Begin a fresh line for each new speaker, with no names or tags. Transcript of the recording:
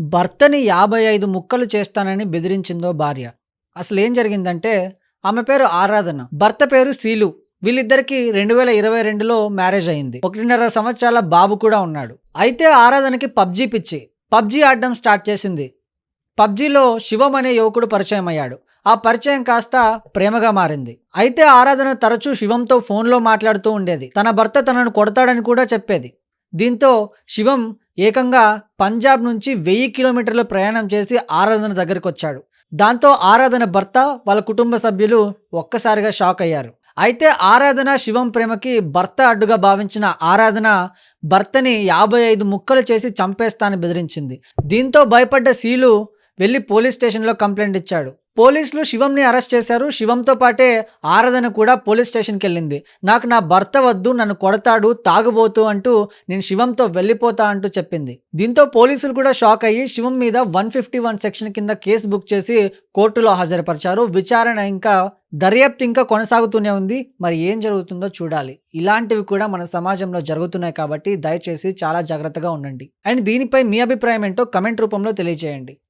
భర్తని యాభై ఐదు ముక్కలు చేస్తానని బెదిరించిందో భార్య. అసలు ఏం జరిగిందంటే ఆమె పేరు ఆరాధన భర్త పేరు సీలు వీళ్ళిద్దరికి రెండు వేల ఇరవై రెండులో మ్యారేజ్ అయింది. ఒకటిన్నర సంవత్సరాల బాబు కూడా ఉన్నాడు. అయితే ఆరాధనకి పబ్జీ పిచ్చి. పబ్జీ ఆడడం స్టార్ట్ చేసింది. పబ్జీలో శివం అనే యువకుడు పరిచయం అయ్యాడు ఆ పరిచయం కాస్త ప్రేమగా మారింది. అయితే ఆరాధన తరచూ శివంతో ఫోన్లో మాట్లాడుతూ ఉండేది. తన భర్త తనను కొడతాడని కూడా చెప్పేది. దీంతో శివం ఏకంగా పంజాబ్ నుంచి వెయ్యి కిలోమీటర్ల ప్రయాణం చేసి ఆరాధన దగ్గరికి వచ్చాడు దాంతో ఆరాధన భర్త వాళ్ళ కుటుంబ సభ్యులు ఒక్కసారిగా షాక్ అయ్యారు. అయితే ఆరాధన శివం ప్రేమకి భర్త అడ్డుగా భావించిన ఆరాధన భర్తని యాభై ఐదు ముక్కలు చేసి చంపేస్తానని బెదిరించింది. దీంతో భయపడ్డ సీలు వెళ్ళి పోలీస్ స్టేషన్లో కంప్లైంట్ ఇచ్చాడు. పోలీసులు శివంని అరెస్ట్ చేశారు. శివంతో పాటే ఆరాధన కూడా పోలీస్ స్టేషన్కి వెళ్ళింది. నాకు నా భర్త వద్దు నన్ను కొడతాడు తాగుబోతూ అంటూ నేను శివంతో వెళ్ళిపోతా అంటూ చెప్పింది. దీంతో పోలీసులు కూడా షాక్ అయ్యి శివం మీద వన్ ఫిఫ్టీ వన్ సెక్షన్ కింద కేసు బుక్ చేసి కోర్టులో హాజరుపరిచారు. విచారణ ఇంకా దర్యాప్తు ఇంకా కొనసాగుతూనే ఉంది. మరి ఏం జరుగుతుందో చూడాలి. ఇలాంటివి కూడా మన సమాజంలో జరుగుతున్నాయి కాబట్టి దయచేసి చాలా జాగ్రత్తగా ఉండండి. అండ్ దీనిపై మీ అభిప్రాయం ఏంటో కమెంట్ రూపంలో తెలియజేయండి